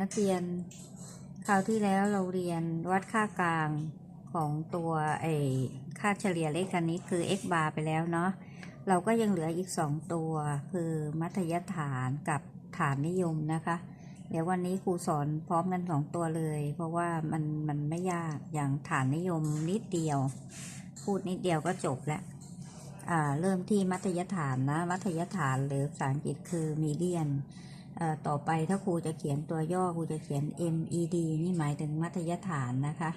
นักเรียนคราวที่แล้วเราเรียนวัดค่ากลางของตัวไอค่าเฉลี่ยเลขคณิตคือ x bar ไปแล้วเนาะเราก็ยังเหลืออีก 2 ตัว คือมัธยฐานกับฐานนิยมนะคะ เดี๋ยววันนี้ครูสอนพร้อมกัน 2 ตัวเลย เพราะว่ามันมันไม่ยากอย่างฐานนิยมนิดเดียว พูดนิดเดียวก็จบแล้วอ่าเริ่มที่มัธยฐานนะ มัธยฐานหรือภาษาอังกฤษคือมีเดียน ต่อไปถ้าครูจะเขียนตัวย่อครูจะเขียน MED นี่หมายถึงมัธยฐานนะคะ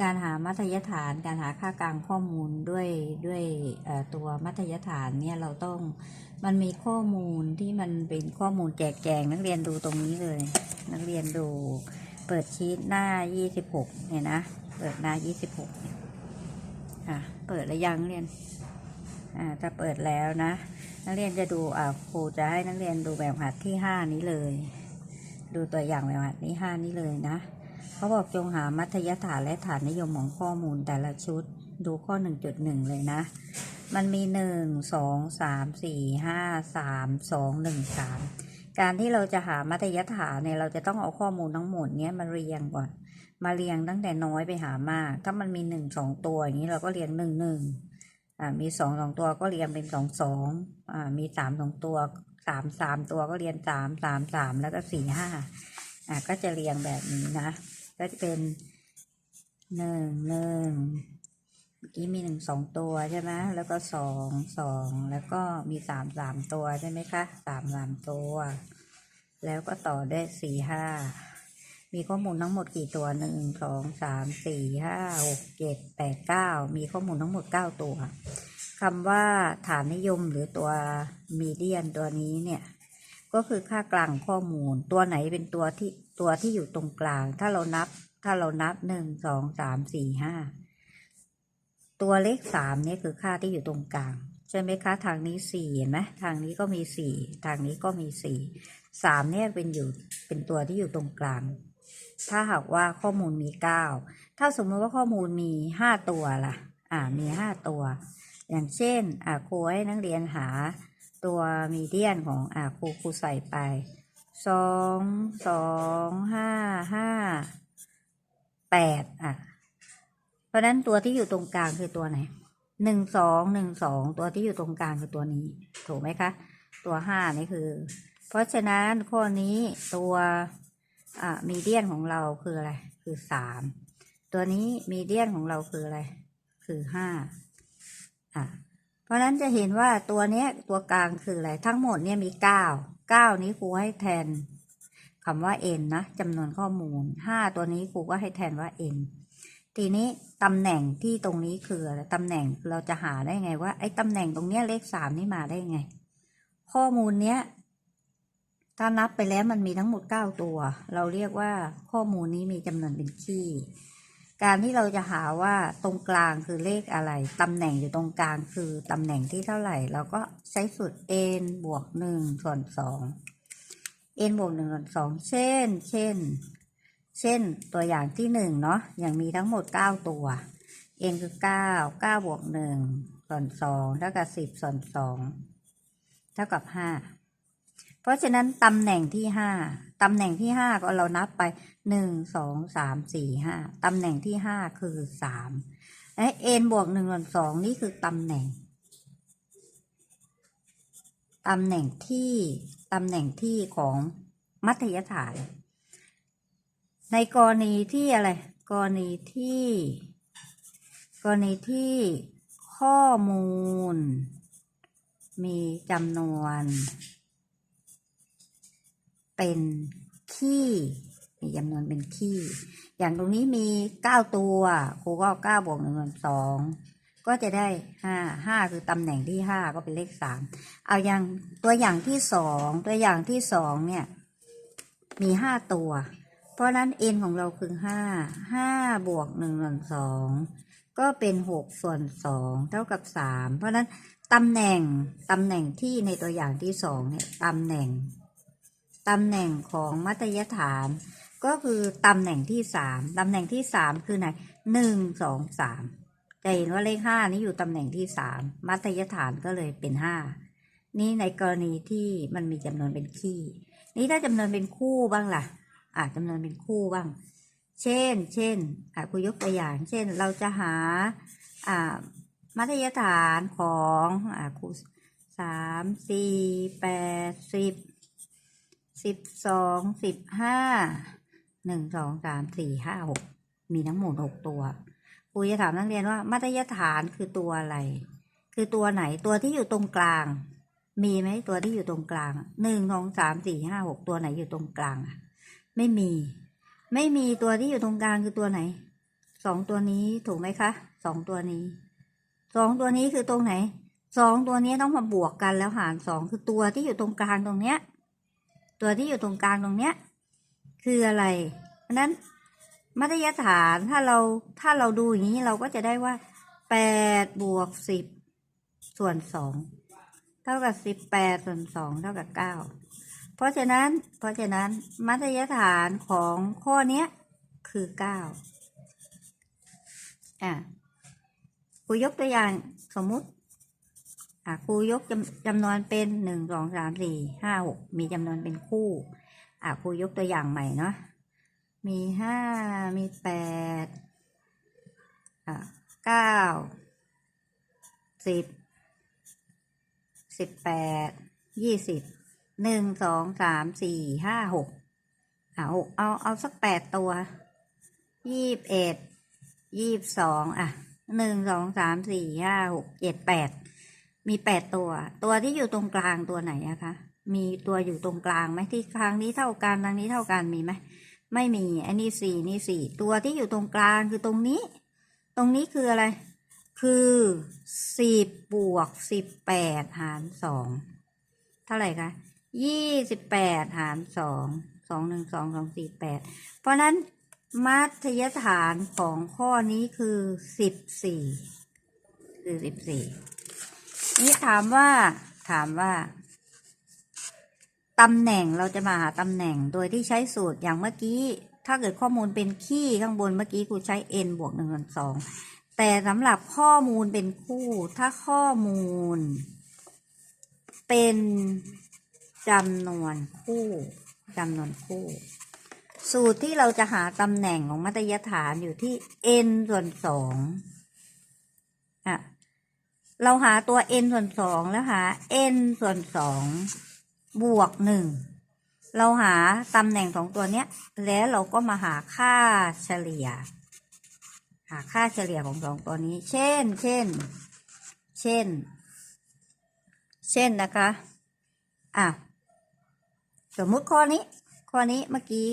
การหามัธยฐาน การหาค่ากลางข้อมูลด้วยด้วยตัวมัธยฐานเนี่ยเราต้องมันมีข้อมูลที่มันเป็นข้อมูลแจกแจงนักเรียนดูตรงนี้เลย นักเรียนดูเปิดชีตหน้า 26 เนี่ยนะ เปิดหน้า 26เนี่ยอะเปิดแล้วยังเรียน อ่าถ้าเปิดแล้วนะ นักเรียนจะดูอ่าครูจะให้นักเรียนดูแบบหัดที่ห้านี้เลย ดูตัวอย่างแบบหัดที่ห้านี้เลยนะเขาบอกจงหามัธยฐานและฐานนิยมของข้อมูลแต่ละชุดดูข้อหนึ่งจุดหนึ่งเลยนะ มันมีหนึ่งสองสามสี่ห้าสามสองหนึ่งสามการที่เราจะหามัธยฐานเนี่ย เราจะต้องเอาข้อมูลทั้งหมดเนี้ยมาเรียงก่อน มาเรียงตั้งแต่น้อยไปหามาก ถ้ามันมีหนึ่งสองตัวอย่างนี้เราก็เรียงหนึ่งหนึ่ง อ่ามีสองสองตัวก็เรียงเป็นสองสองอ่ามีสามสองตัวสามสามตัวก็เรียงสามสามสามแล้วก็สี่ห้าอ่าก็จะเรียงแบบนี้นะ ก็จะเป็นหนึ่งหนึ่งเมื่อกี้มีหนึ่งสองตัวใช่ไหมแล้วก็สองสองแล้วก็มีสามสามตัวใช่ไหมคะสามสามตัว แล้วก็ต่อด้วยสี่ห้า มีข้อมูลทั้งหมดกี่ตัวหนึ่งสองสามสี่ห้าหกเจ็ดแปดเก้ามีข้อมูลทั้งหมดเก้าตัวคำว่าฐานนิยมหรือตัวมีเดียนตัวนี้เนี่ย ก็คือค่ากลางข้อมูล ตัวไหนเป็นตัวที่ตัวที่อยู่ตรงกลาง ถ้าเรานับ ถ้าเรานับหนึ่งสองสามสี่ห้าตัวเลขสามนี่คือค่าที่อยู่ตรงกลาง ใช่ไหมคะทางนี้สี่เห็นไหมทางนี้ก็มีสี่ทางนี้ก็มีสี่สามเนี่ยเป็นอยู่เป็นตัวที่อยู่ตรงกลาง ถ้าหากว่าข้อมูลมีเก้าถ้าสมมติว่าข้อมูลมีห้าตัวล่ะ อ่ามีห้าตัว อย่างเช่น อ่าครูให้นักเรียนหาตัวมีเดียนของอ่าครูครูใส่ไปสองสองห้าห้าแปดอะ เพราะนั้นตัวที่อยู่ตรงกลางคือตัวไหนหนึ่งสองหนึ่งสองตัวที่อยู่ตรงกลางคือตัวนี้ ถูกไหมคะ ตัวห้านี่คือ เพราะฉะนั้นข้อนี้ตัว อ่ามีเดียนของเราคืออะไร คือสาม ตัวนี้มีเดียนของเราคืออะไร คือห้าอะเพราะฉะนั้นจะเห็นว่าตัวเนี้ยตัวกลางคืออะไร ทั้งหมดเนี่ยมีเก้า เก้านี้ครูให้แทนคำว่า n นะจำนวนข้อมูลห้าตัวนี้ครูก็ให้แทนว่า n ทีนี้ตำแหน่งที่ตรงนี้คืออะไรตำแหน่งเราจะหาได้ไงว่าไอ้ตำแหน่งตรงเนี้ยเลขสามนี่มาได้ไง ข้อมูลเนี้ย ถ้านับไปแล้วมันมีทั้งหมดเก้าตัว เราเรียกว่าข้อมูลนี้มีจำนวนเป็นขี้การที่เราจะหาว่าตรงกลางคือเลขอะไร ตำแหน่งอยู่ตรงกลางคือตำแหน่งที่เท่าไหร่ เราก็ใช้สูตร n บวกหนึ่งส่วนสอง n บวกหนึ่งส่วนสองเช่น เช่น เช่น ตัวอย่างที่หนึ่งเนาะอย่างมีทั้งหมดเก้าตัว n คือเก้าเก้าบวกหนึ่งส่วนสองเท่ากับสิบส่วนสองเท่ากับห้า ราะฉะนั้นตำแหน่งที่ห้าตำแหน่งที่ห้าก็เรานับไปหนึ่งสองสามสี่ห้าตำแหน่งที่ห้าคือสามและ n บวกหนึ่งส่วนสองนี่คือตำแหน่งตำแหน่งที่ตำแหน่งที่ของมัธยฐาน ในกรณีที่อะไร กรณีที่ กรณีที่ข้อมูล มีจำนวน เป็นขี้มีจำนวนเป็นขี้ อย่างตรงนี้มีเก้าตัวครูก็เก้าบวกหนึ่งส่วนสองก็จะได้ห้าห้าคือตำแหน่งที่ห้าก็เป็นเลขสามเอาอย่างตัวอย่างที่สองตัวอย่างที่สองเนี่ย มีห้าตัว เพราะนั้น n ของเราคือห้าห้าบวกหนึ่งส่วนสองก็เป็นหกส่วนสองเท่ากับสามเพราะฉะนั้นตำแหน่งตำแหน่งที่ในตัวอย่างที่สองเนี่ยตำแหน่ง ตำแหน่งของมัธยฐาน ก็คือตำแหน่งที่สามตำแหน่งที่สามคือไหนหนึ่งสองสามจะเห็นว่าเลขห้านี้อยู่ตำแหน่งที่สามมัธยฐานก็เลยเป็นห้านี่ในกรณีที่มันมีจำนวนเป็นขี้นี่ถ้าจำนวนเป็นคู่บ้างล่ะอ่าจำนวนเป็นคู่บ้าง เช่น เช่นอ่าครูยกตัวอย่าง เช่น เราจะหาอ่ามัธยฐานของอ่าครูสามสี่แปดสิบ สิบสองสิบห้าหนึ่งสองสามสี่ห้าหกมีทั้งหมดหกตัวครูจะถามนักเรียนว่ามัธยฐานคือตัวอะไร คือตัวไหนตัวที่อยู่ตรงกลาง มีไหมตัวที่อยู่ตรงกลางหนึ่งสองสามสี่ห้าหกตัวไหนอยู่ตรงกลางอะไม่มี ไม่มีตัวที่อยู่ตรงกลางคือตัวไหนสองตัวนี้ถูกไหมคะสองตัวนี้สองตัวนี้คือตรงไหนสองตัวนี้ต้องมาบวกกันแล้วหารสองคือตัวที่อยู่ตรงกลางตรงเนี้ย ตัวที่อยู่ตรงกลางตรงเนี้ย คืออะไร เพราะนั้นมัธยฐานถ้าเราถ้าเราดูอย่างนี้เราก็จะได้ว่าแปดบวกสิบส่วนสองเท่ากับสิบแปดส่วนสองเท่ากับเก้าเพราะฉะนั้นเพราะฉะนั้นมัธยฐานของข้อเนี้ยคือเก้าอะครูยกตัวอย่างสมมุติ ครูยกจำจำนวนเป็นหนึ่งสองสามสี่ห้าหกมีจำนวนเป็นคู่อะครูยกตัวอย่างใหม่เนาะมีห้ามีแปดอะเก้าสิบสิบแปดยี่สิบหนึ่งสองสามสี่ห้าหกอะหกเอาเอาสักแปดตัวยี่บเอ็ดยี่บสองอะหนึ่งสองสามสี่ห้าหกเจ็ดแปด มีแปดตัว ตัวที่อยู่ตรงกลางตัวไหนอะคะ มีตัวอยู่ตรงกลางไหมที่ทางนี้เท่ากันทางนี้เท่ากันมีไหมไม่มี อันนี้สี่นี่สี่ตัวที่อยู่ตรงกลางคือตรงนี้ ตรงนี้คืออะไร คือสิบบวกสิบแปดหารสองเท่าไหร่คะยี่สิบแปดหารสองสองหนึ่งสองสองสี่แปดเพราะนั้นมัธยฐานของข้อนี้คือสิบสี่คือสิบสี่ นี่ถามว่า ถามว่าตำแหน่งเราจะมาหาตำแหน่งโดยที่ใช้สูตรอย่างเมื่อกี้ ถ้าเกิดข้อมูลเป็นขี้ข้างบนเมื่อกี้ครูใช้ n บวกหนึ่งส่วนสองแต่สำหรับข้อมูลเป็นคู่ ถ้าข้อมูล เป็นจำนวนคู่จำนวนคู่ สูตรที่เราจะหาตำแหน่งของมัธยฐานอยู่ที่ n ส่วนสองอะ เราหาตัว n ส่วนสองแล้วหา n ส่วนสองบวกหนึ่งเราหาตำแหน่งของตัวเนี้ย แล้วเราก็มาหาค่าเฉลี่ย หาค่าเฉลี่ยของสองตัวนี้ เช่น เช่น เช่น เช่นนะคะ อะ สมมุติข้อนี้ ข้อนี้เมื่อกี้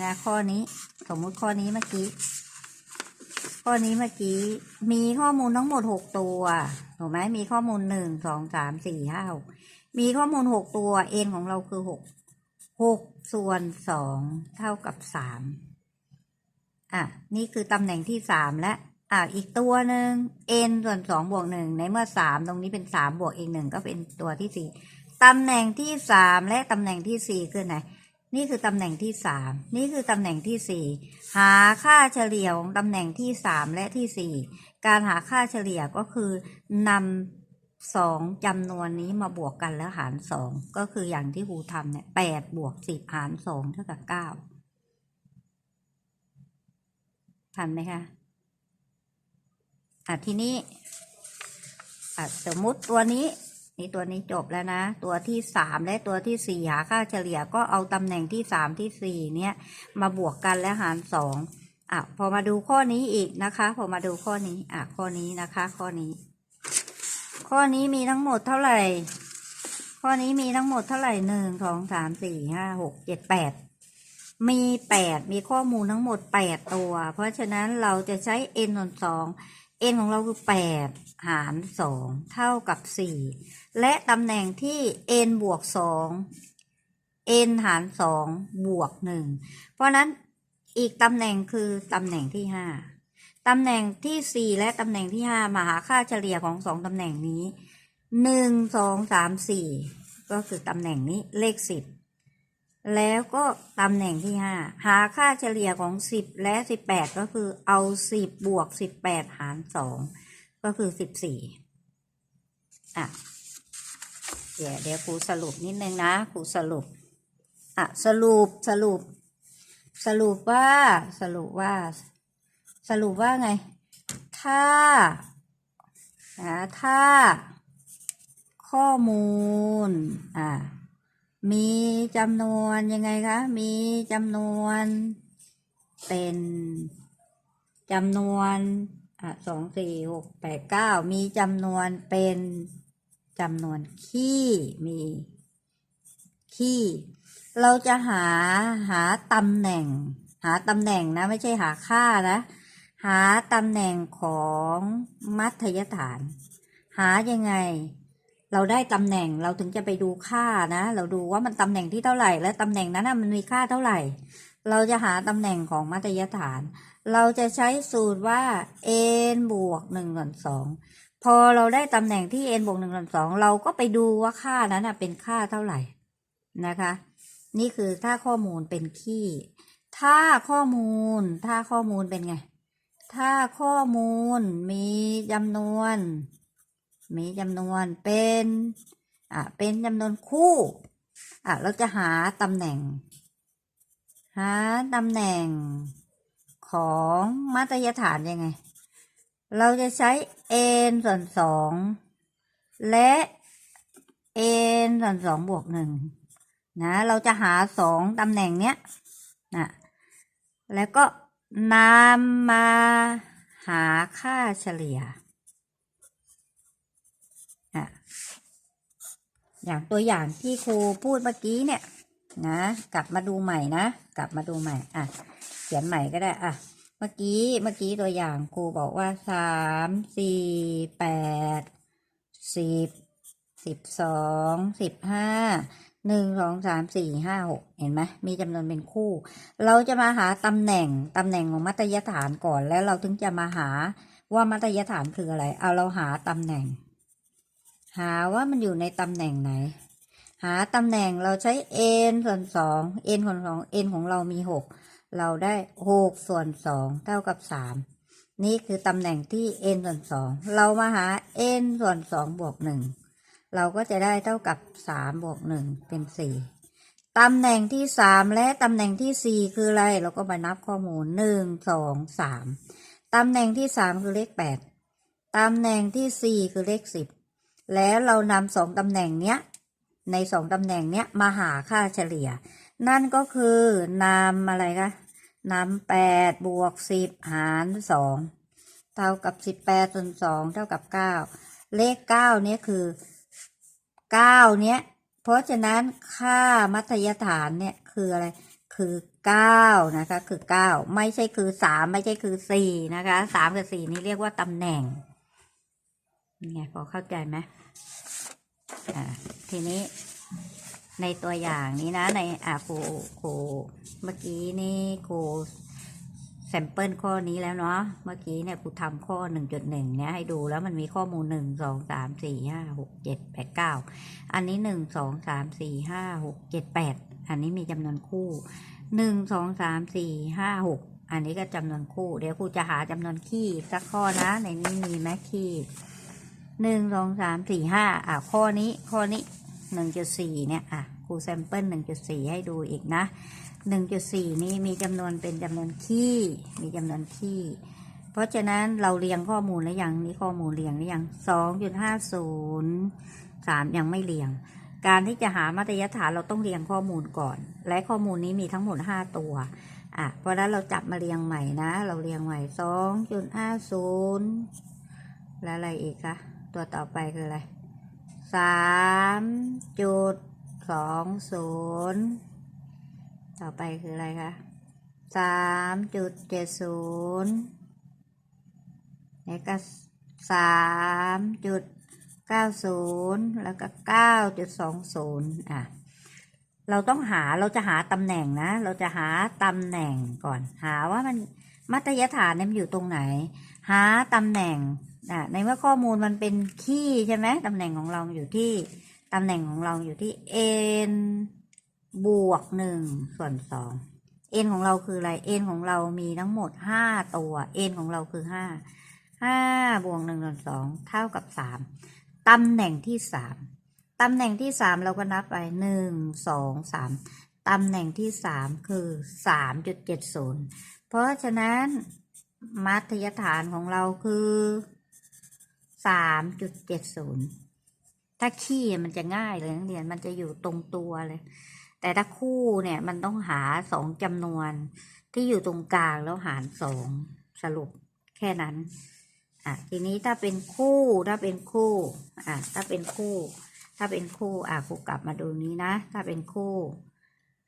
นะ ข้อนี้ สมมุติข้อนี้เมื่อกี้ ข้อนี้เมื่อกี้มีข้อมูลทั้งหมดหกตัวถูกไหมมีข้อมูลหนึ่งสองสามสี่ห้าหกมีข้อมูลหกตัว n ของเราคือหกหกส่วนสองเท่ากับสามอะนี่คือตำแหน่งที่สามและอะอีกตัวหนึ่ง n ส่วนสองบวกหนึ่งในเมื่อสามตรงนี้เป็นสามบวกเอีกหนึ่งก็เป็นตัวที่สี่ตำแหน่งที่สามและตำแหน่งที่สี่คือไหน นี่คือตำแหน่งที่สามนี่คือตำแหน่งที่สี่หาค่าเฉลี่ยของตำแหน่งที่สามและที่สี่การหาค่าเฉลี่ยก็คือนำสองจำนวนนี้มาบวกกันแล้วหารสองก็คืออย่างที่ครูทำเนี่ยแปดบวกสิบหารสองเท่ากับเก้าทันไหมคะอะทีนี้อะสมมติตัวนี้ นี่ตัวนี้จบแล้วนะ ตัวที่สามและตัวที่สี่หาค่าเฉลี่ยก็เอาตำแหน่งที่สามที่สี่เนี่ยมาบวกกันและหารสองอะพอมาดูข้อนี้อีกนะคะ พอมาดูข้อนี้อะข้อนี้นะคะ ข้อนี้ ข้อนี้มีทั้งหมดเท่าไหร่ ข้อนี้มีทั้งหมดเท่าไหร่หนึ่งสองสามสี่ห้าหกเจ็ดแปดมีแปดมีข้อมูลทั้งหมดแปดตัว เพราะฉะนั้นเราจะใช้ n ส่วนสอง n ของเราคือแปดหารสองเท่ากับสี่และตำแหน่งที่ n บวกสอง n หารสองบวกหนึ่งเพราะนั้นอีกตำแหน่งคือตำแหน่งที่ห้าตำแหน่งที่สี่และตำแหน่งที่ห้ามาหาค่าเฉลี่ยของสองตำแหน่งนี้หนึ่งสองสามสี่ก็คือตำแหน่งนี้เลขสิบ แล้วก็ตำแหน่งที่ห้าหาค่าเฉลี่ยของสิบและสิบแปดก็คือเอาสิบบวกสิบแปดหารสองก็คือสิบสี่อะ เดี๋ยวเดี๋ยวครูสรุปนิดนึงนะครูสรุป อะ สรุปสรุป สรุปว่า สรุปว่า สรุปว่าไง ถ้านะถ้า ข้อมูล อ่า มีจำนวนยังไงคะ มีจำนวน เป็นจำนวนอะสองสี่หกแปดเก้ามีจำนวนเป็นจำนวนขี้มีขี้เราจะหาหาตำแหน่ง หาตำแหน่งนะ ไม่ใช่หาค่านะ หาตำแหน่งของมัธยฐาน หายังไง เราได้ตำแหน่งเราถึงจะไปดูค่านะ เราดูว่ามันตำแหน่งที่เท่าไหร่ และตำแหน่งนั้นนะมันมีค่าเท่าไหร่ เราจะหาตำแหน่งของมัธยฐาน เราจะใช้สูตรว่า n บวกหนึ่งส่วนสองพอเราได้ตำแหน่งที่ n บวกหนึ่งส่วนสองเราก็ไปดูว่าค่านั้นนะเป็นค่าเท่าไหร่นะคะ นี่คือถ้าข้อมูลเป็นขี้ ถ้าข้อมูล ถ้าข้อมูลเป็นไง ถ้าข้อมูลมีจำนวน มีจำนวนเป็นอะเป็นจำนวนคู่อะเราจะหาตำแหน่ง หาตำแหน่งของมาตรฐานยังไง เราจะใช้ n ส่วนสองและ n ส่วนสองบวกหนึ่งนะเราจะหาสองตำแหน่งเนี้ยนะแล้วก็นำมาหาค่าเฉลี่ย อย่างตัวอย่างที่ครูพูดเมื่อกี้เนี่ย นะ กลับมาดูใหม่นะ กลับมาดูใหม่ อะ เขียนใหม่ก็ได้ อะ เมื่อกี้ เมื่อกี้ตัวอย่างครูบอกว่าสามสี่แปดสิบสิบสองสิบห้าหนึ่งสองสามสี่ห้าหกเห็นไหมมีจำนวนเป็นคู่ เราจะมาหาตำแหน่งตำแหน่งของมัธยฐานก่อนแล้วเราถึงจะมาหาว่ามัธยฐานคืออะไร เอาเราหาตำแหน่ง หาว่ามันอยู่ในตำแหน่งไหน หาตำแหน่งเราใช้ n ส่วนสอง n ส่วนสอง n ของเรามีหกเราได้หกส่วนสองเท่ากับสามนี่คือตำแหน่งที่ n ส่วนสองเรามาหา n ส่วนสองบวกหนึ่งเราก็จะได้เท่ากับสามบวกหนึ่งเป็นสี่ตำแหน่งที่สามและตำแหน่งที่สี่คืออะไร เราก็มานับข้อมูลหนึ่งสองสามตำแหน่งที่สามคือเลขแปดตำแหน่งที่สี่คือเลขสิบ แล้วเรานำสองตำแหน่งเนี้ย ในสองตำแหน่งเนี้ยมาหาค่าเฉลี่ย นั่นก็คือนำอะไรคะนำแปดบวกสิบหารสองเท่ากับสิบแปดส่วนสองเท่ากับเก้าเลขเก้าเนี้ยคือเก้าเนี้ย เพราะฉะนั้นค่ามัธยฐานเนี่ยคืออะไรคือเก้านะคะคือเก้าไม่ใช่คือสามไม่ใช่คือสี่นะคะสามกับสี่นี่เรียกว่าตำแหน่ง ไงพอเข้าใจไหมอ่าทีนี้ในตัวอย่างนี้นะ ในอ่าครูครูเมื่อกี้นี่ครูแซมเปิลข้อนี้แล้วเนาะเมื่อกี้เนี่ยครูทำข้อหนึ่งจุดหนึ่งเนี่ยให้ดูแล้วมันมีข้อมูลหนึ่งสองสามสี่ห้าหกเจ็ดแปดเก้าอันนี้หนึ่งสองสามสี่ห้าหกเจ็ดแปดอันนี้มีจำนวนคู่หนึ่งสองสามสี่ห้าหกอันนี้ก็จำนวนคู่ เดี๋ยวครูจะหาจำนวนขี้สักข้อนะ ในนี้มีไหมขี้ หนึ่งสองสามสี่ห้าอะข้อนี้ข้อนี้หนึ่งจุดสี่เนี่ยอะครูแซมเปิลหนึ่งจุดสี่ให้ดูอีกนะหนึ่งจุดสี่นี้มีจำนวนเป็นจำนวนขี้มีจำนวนขี้เพราะฉะนั้นเราเรียงข้อมูลแล้วยังนี่ข้อมูลเรียงหรือยังสองจุดห้าศูนย์สามยังไม่เรียง การที่จะหามาตรฐานเราต้องเรียงข้อมูลก่อน และข้อมูลนี้มีทั้งหมดห้าตัวอะเพราะฉะนั้นเราจับมาเรียงใหม่นะ เราเรียงใหม่สองจุดห้าศูนย์ แล้วอะไรอีกคะ ตัวต่อไปคืออะไรสามจุดสองศูนย์ต่อไปคืออะไรคะสามจุดเจ็ดศูนย์แล้วก็สามจุดเก้าศูนย์แล้วก็เก้าจุดสองศูนย์อะ เราต้องหาเราจะหาตำแหน่งนะ เราจะหาตำแหน่งก่อน หาว่ามันมัธยฐานเนี่ยมันอยู่ตรงไหน หาตำแหน่ง ในเมื่อข้อมูลมันเป็นขี้ใช่ไหมตำแหน่งของเราอยู่ที่ตำแหน่งของเราอยู่ที่ n บวกหนึ่งส่วนสอง n ของเราคืออะไร n ของเรามีทั้งหมดห้าตัว n ของเราคือห้าห้าบวกหนึ่งส่วนสองเท่ากับสามตำแหน่งที่สามตำแหน่งที่สามเราก็นับไปหนึ่งสองสามตำแหน่งที่สามคือสามจุดเจ็ดศูนย์เพราะฉะนั้นมัธยฐานของเราคือ สามจุดเจ็ดศูนย์ถ้าขี้มันจะง่ายเลยนักเรียนมันจะอยู่ตรงตัวเลย แต่ถ้าคู่เนี่ยมันต้องหาสองจำนวนที่อยู่ตรงกลางแล้วหารสองสรุปแค่นั้น อะ ทีนี้ถ้าเป็นคู่ถ้าเป็นคู่ อะ ถ้าเป็นคู่ ถ้าเป็นคู่ อะครูกลับมาดูนี้นะ ถ้าเป็นคู่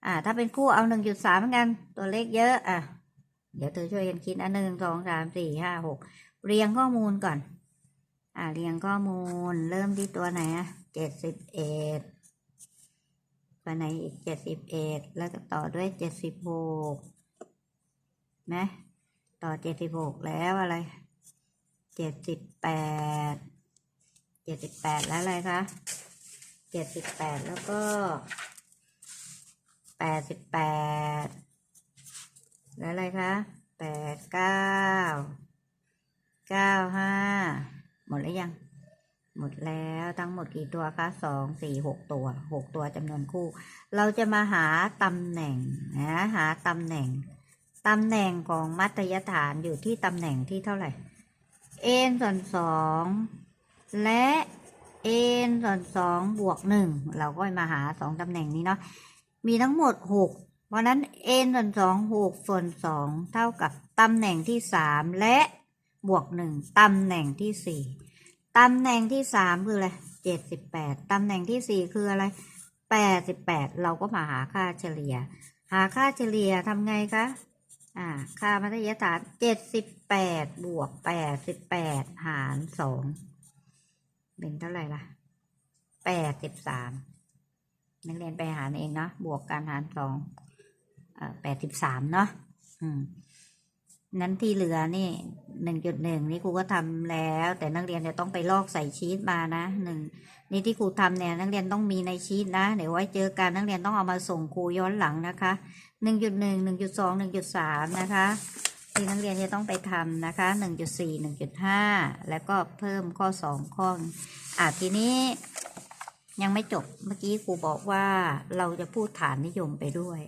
อ่าถ้าเป็นคู่เอาหนึ่งจุดสามเหมือนกัน ตัวเลขเยอะ อะ เดี๋ยวเธอช่วยกันคิดอันหนึ่งสองสามสี่ห้าหกเรียงข้อมูลก่อน อ่าเรียงข้อมูล เริ่มที่ตัวไหนอะเจ็ดสิบเอ็ดตัวไหนอีกเจ็ดสิบเอ็ดแล้วก็ต่อด้วยเจ็ดสิบหกนะต่อเจ็ดสิบหกแล้วอะไรเจ็ดสิบแปดเจ็ดสิบแปดแล้วอะไรคะเจ็ดสิบแปดแล้วก็แปดสิบแปดแล้วอะไรคะแปดเก้าเก้าห้า หมดแล้วยัง หมดแล้วทั้งหมดกี่ตัวคะสองสี่หกตัวหกตัวจำนวนคู่ เราจะมาหาตำแหน่งนะหาตำแหน่งตำแหน่งของมัธยฐานอยู่ที่ตำแหน่งที่เท่าไหร่ n ส่วนสองและ n ส่วนสองบวกหนึ่งเราก็มาหาสองตำแหน่งนี้เนาะมีทั้งหมดหกเพราะนั้น n ส่วนสองหกส่วนสองเท่ากับตำแหน่งที่สามและ บวกหนึ่งตำแหน่งที่สี่ตำแหน่งที่สามคืออะไรเจ็ดสิบแปดตำแหน่งที่สี่คืออะไรแปดสิบแปดเราก็มาหาค่าเฉลี่ย หาค่าเฉลี่ยทำไงคะ อ่า ค่ามัธยฐานเจ็ดสิบแปดบวกแปดสิบแปดหารสองเป็นเท่าไหร่ล่ะแปดสิบสามนักเรียนไปหารเองเนาะบวกการหารสองแปดสิบสามเนาะอืม นั้นที่เหลือนี่หนึ่งจุดหนึ่งนี่ครูก็ทำแล้ว แต่นักเรียนจะต้องไปลอกใส่ชีตมานะหนึ่งนี่ที่ครูทำเนี่ยนักเรียนต้องมีในชีตนะ เดี๋ยวไว้เจอกันนักเรียนต้องเอามาส่งครูย้อนหลังนะคะหนึ่งจุดหนึ่งหนึ่งจุดสองหนึ่งจุดสามนะคะที่นักเรียนจะต้องไปทำนะคะหนึ่งจุดสี่หนึ่งจุดห้าแล้วก็เพิ่มข้อสองข้ออะทีนี้ ยังไม่จบเมื่อกี้ครูบอกว่าเราจะพูดฐานนิยมไปด้วย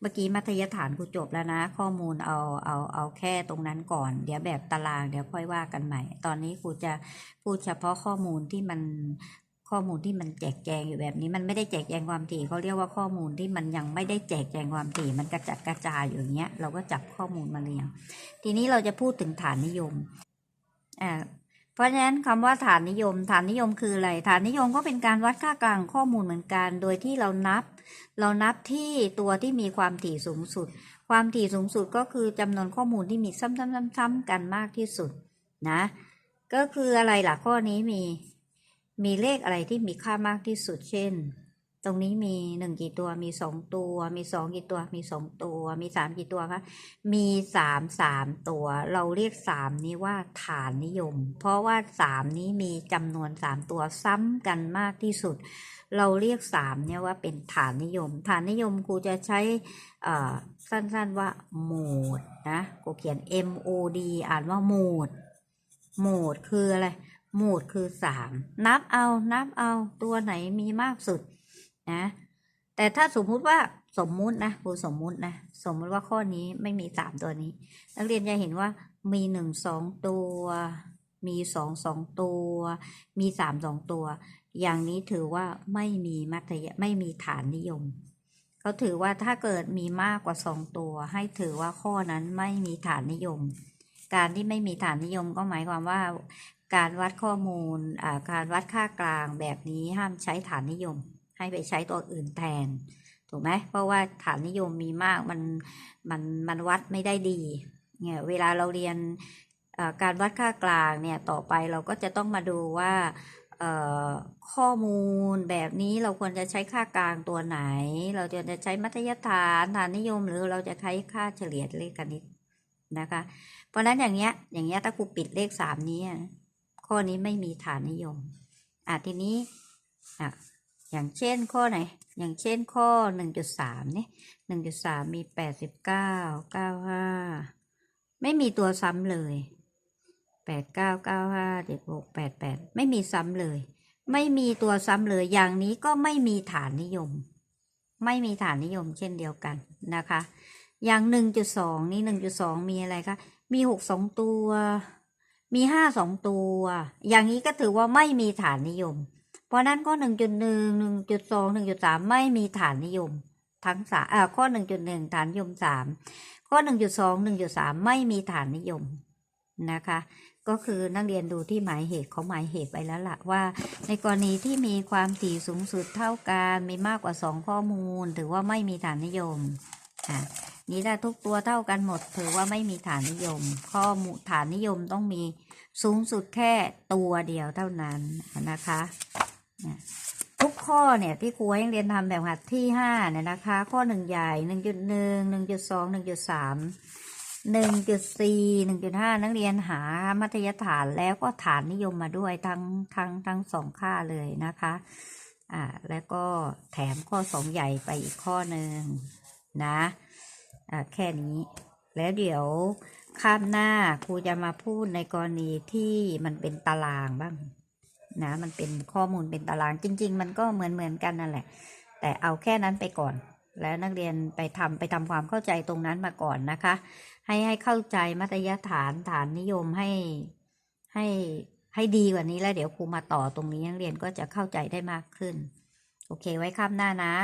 เมื่อกี้มัธยฐานครูจบแล้วนะ ข้อมูลเอาเอาเอาแค่ตรงนั้นก่อน เดี๋ยวแบบตารางเดี๋ยวค่อยว่ากันใหม่ ตอนนี้ครูจะพูดเฉพาะข้อมูลที่มันข้อมูลที่มันแจกแจงอยู่แบบนี้ มันไม่ได้แจกแจงความถี่เขาเรียกว่าข้อมูลที่มันยังไม่ได้แจกแจงความถี่ มันกระจัดกระจายอยู่อย่างเงี้ย เราก็จับข้อมูลมาเรียง ทีนี้เราจะพูดถึงฐานนิยมอ่า เพราะฉะนั้นคำว่าฐานนิยม ฐานนิยมคืออะไร ฐานนิยมก็เป็นการวัดค่ากลางข้อมูลเหมือนกัน โดยที่เรานับ เรานับที่ตัวที่มีความถี่สูงสุด ความถี่สูงสุดก็คือจำนวนข้อมูลที่มีซ้ำๆๆ ๆ กันมากที่สุดนะ ก็คืออะไรล่ะข้อนี้มี มีเลขอะไรที่มีค่ามากที่สุดเช่น ตรงนี้มีหนึ่งกี่ตัวมีสองตัว มีสองกี่ตัวมีสองตัว มีสามกี่ตัวคะมีสามสามตัว เราเรียกสามนี้ว่าฐานนิยม เพราะว่าสามนี้มีจำนวนสามตัวซ้ำกันมากที่สุด เราเรียกสามเนี่ยว่าเป็นฐานนิยม ฐานนิยมครูจะใช้สั้นๆว่าโหมดนะกูเขียน M O D อ่านว่าโหมดโหมดคืออะไรโหมดคือสามนับเอานับเอาตัวไหนมีมากสุด นะแต่ถ้าสมมุติว่าสมมุตินะครูสมมุตินะสมมุติว่าข้อนี้ไม่มีสามตัวนี้ นักเรียนจะเห็นว่ามีหนึ่งสองตัว มีสองสองตัว มีสามสองตัว อย่างนี้ถือว่าไม่มีมัธยไม่มีฐานนิยมเขาถือว่าถ้าเกิดมีมากกว่าสองตัว ให้ถือว่าข้อนั้นไม่มีฐานนิยม การที่ไม่มีฐานนิยมก็หมายความว่า การวัดข้อมูลการวัดค่ากลางแบบนี้ห้ามใช้ฐานนิยม ให้ไปใช้ตัวอื่นแทน ถูกไหมเพราะว่าฐานนิยมมีมากมันมันมันวัดไม่ได้ดีเนี่ยเวลาเราเรียนการวัดค่ากลางเนี่ยต่อไปเราก็จะต้องมาดูว่าข้อมูลแบบนี้เราควรจะใช้ค่ากลางตัวไหน เราจะจะใช้มัธยฐานฐานนิยม หรือเราจะใช้ค่าเฉลี่ยเลขคณิตนะคะ เพราะฉะนั้นอย่างเงี้ยอย่างเงี้ยถ้าครูปิดเลขสามนี้อะข้อนี้ไม่มีฐานนิยมอะทีนี้อะ อย่างเช่นข้อไหน อย่างเช่นข้อหนึ่งจุดสามเนี่ยหนึ่งจุดสามมีแปดสิบเก้าเก้าห้าไม่มีตัวซ้ำเลยแปดเก้าเก้าห้าเจ็ดหกแปดแปดไม่มีซ้ำเลย ไม่มีตัวซ้ำเลย อย่างนี้ก็ไม่มีฐานนิยม ไม่มีฐานนิยมเช่นเดียวกันนะคะ อย่าง 1.2 นี่ 1.2 มีอะไรคะ มี 6 2 ตัว มี 5 2 ตัว อย่างนี้ก็ถือว่าไม่มีฐานนิยม เพราะนั้นข้อ 1.1 1.2 1.3 ไม่มีฐานนิยม ทั้งสามอ่าข้อ 1.1 ฐานนิยม 3 ข้อ 1.2 1.3 ไม่มีฐานนิยมนะคะ ก็คือนักเรียนดูที่หมายเหตุเขาหมายเหตุไปแล้วล่ะว่า ในกรณีที่มีความถี่สูงสุดเท่ากันมีมากกว่า 2 ข้อมูล ถือว่าไม่มีฐานนิยมอะนี่ถ้าทุกตัวเท่ากันหมด ถือว่าไม่มีฐานนิยม ข้อมูลฐานนิยมต้องมีสูงสุดแค่ตัวเดียวเท่านั้นนะคะ ทุกข้อเนี่ยที่ครูให้นักเรียนทำแบบหัดที่5เนี่ยนะคะ ข้อ1ใหญ่1.1 1.2 1.3หนึ่งจุดสี่หนึ่งจุดห้านักเรียนหามัธยฐานแล้วก็ฐานนิยมมาด้วยทั้งทั้งทั้งสองค่าเลยนะคะ อ่า แล้วก็แถมข้อสองใหญ่ไปอีกข้อหนึ่งนะ อ่า แค่นี้ แล้วเดี๋ยวข้ามหน้าครูจะมาพูดในกรณีที่มันเป็นตารางบ้าง นะมันเป็นข้อมูลเป็นตารางจริง ๆ มันก็เหมือนเหมือนกันนั่นแหละ แต่เอาแค่นั้นไปก่อน แล้วนักเรียนไปทำไปทำความเข้าใจตรงนั้นมาก่อนนะคะ ให้ให้เข้าใจมัธยฐานฐานนิยมให้ให้ให้ดีกว่านี้แล้วเดี๋ยวครูมาต่อตรงนี้นักเรียนก็จะเข้าใจได้มากขึ้น โอเคไว้ข้ามหน้านะ